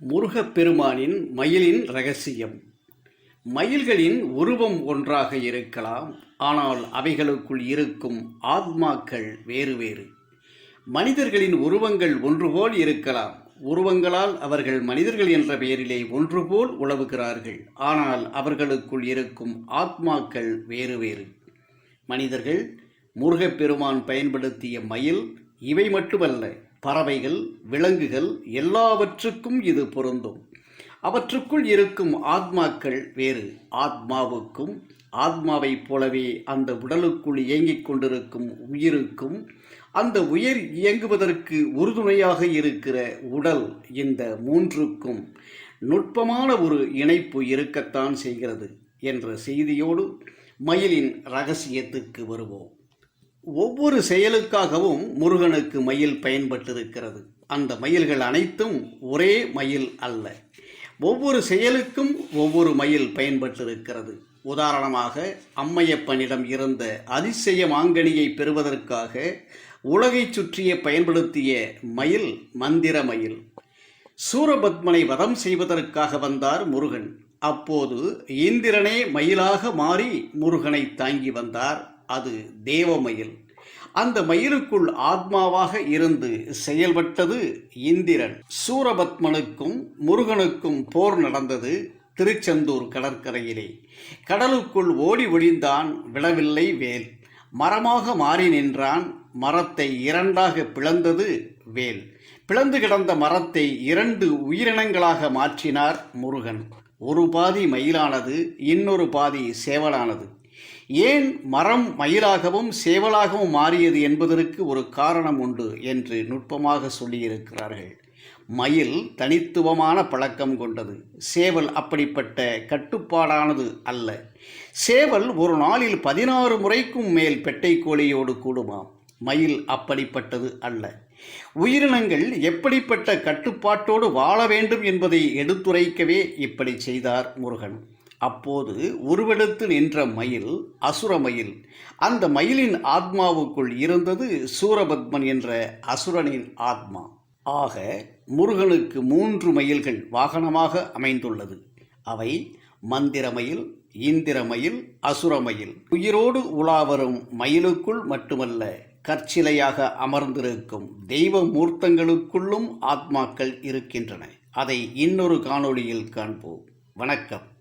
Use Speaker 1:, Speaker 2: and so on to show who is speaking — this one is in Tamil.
Speaker 1: முருகப்பெருமானின் மயிலின் ரகசியம். மயில்களின் உருவம் ஒன்றாக இருக்கலாம் ஆனால் அவைகளுக்குள் இருக்கும் ஆத்மாக்கள் வேறு வேறு. மனிதர்களின் உருவங்கள் ஒன்றுபோல் இருக்கலாம் உருவங்களால் அவர்கள் மனிதர்கள் என்ற பெயரிலே ஒன்றுபோல் உழவுகிறார்கள் ஆனால் அவர்களுக்குள் இருக்கும் ஆத்மாக்கள் வேறு வேறு. மனிதர்கள் முருகப்பெருமான் பயன்படுத்திய மயில் இவை மட்டுமல்ல பறவைகள் விலங்குகள் எல்லாவற்றுக்கும் இது பொருந்தும். அவற்றுக்குள் இருக்கும் ஆத்மாக்கள் வேறு. ஆத்மாவுக்கும் ஆத்மாவைப் போலவே அந்த உடலுக்குள் இயங்கிக் கொண்டிருக்கும் உயிருக்கும் அந்த உயிர் இயங்குவதற்கு உறுதுணையாக இருக்கிற உடல் இந்த மூன்றுக்கும் நுட்பமான ஒரு இணைப்பு இருக்கத்தான் செய்கிறது என்ற செய்தியோடு மயிலின் ரகசியத்துக்கு வருவோம். ஒவ்வொரு செயலுக்காகவும் முருகனுக்கு மயில் பயன்பட்டிருக்கிறது. அந்த மயில்கள் அனைத்தும் ஒரே மயில் அல்ல. ஒவ்வொரு செயலுக்கும் ஒவ்வொரு மயில் பயன்பட்டிருக்கிறது. உதாரணமாக அம்மையப்பனிடம் இருந்த அதிசய மாங்கனியை பெறுவதற்காக உலகைச் சுற்றிய பயன்படுத்திய மயில் மந்திர மயில். சூரபத்மனை வதம் செய்வதற்காக வந்தார் முருகன். அப்போது இந்திரனே மயிலாக மாறி முருகனை தாங்கி வந்தார். அது தேவமயில் அந்த மயிலுக்குள் ஆத்மாவாக இருந்து செயல்பட்டது இந்திரன். சூரபத்மனுக்கும் முருகனுக்கும் போர் நடந்தது திருச்செந்தூர் கடற்கரையிலே. கடலுக்குள் ஓடி ஒளிந்தான் விழவில்லை வேல். மரமாக மாறி நின்றான் மரத்தை இரண்டாக பிளந்தது வேல். பிளந்து கிடந்த மரத்தை இரண்டு உயிரினங்களாக மாற்றினார் முருகன். ஒரு பாதி மயிலானது இன்னொரு பாதி சேவலானது. ஏன் மரம் மயிலாகவும் சேவலாகவும் மாறியது என்பதற்கு ஒரு காரணம் உண்டு என்று நுட்பமாக சொல்லியிருக்கிறார்கள். மயில் தனித்துவமான பழக்கம் கொண்டது. சேவல் அப்படிப்பட்ட கட்டுப்பாடானது அல்ல. சேவல் ஒரு நாளில் பதினாறு முறைக்கும் மேல் பெட்டை கோழியோடு கூடுமாம். மயில் அப்படிப்பட்டது அல்ல. உயிரினங்கள் எப்படிப்பட்ட கட்டுப்பாட்டோடு வாழ வேண்டும் என்பதை எடுத்துரைக்கவே இப்படி செய்தார் முருகன். அப்போது உருவெடுத்து நின்ற மயில் அசுர மயில். அந்த மயிலின் ஆத்மாவுக்குள் இருந்தது சூரபத்மன் என்ற அசுரனின் ஆத்மா. ஆக முருகனுக்கு மூன்று மயில்கள் வாகனமாக அமைந்துள்ளது. அவை மந்திரமயில் இந்திரமயில் அசுரமயில் உயிரோடு உலாவரும் மயிலுக்குள் மட்டுமல்ல கற்சிலையாக அமர்ந்திருக்கும் தெய்வ மூர்த்தங்களுக்குள்ளும் ஆத்மாக்கள் இருக்கின்றன. அதை இன்னொரு காணொளியில் காண்போம். வணக்கம்.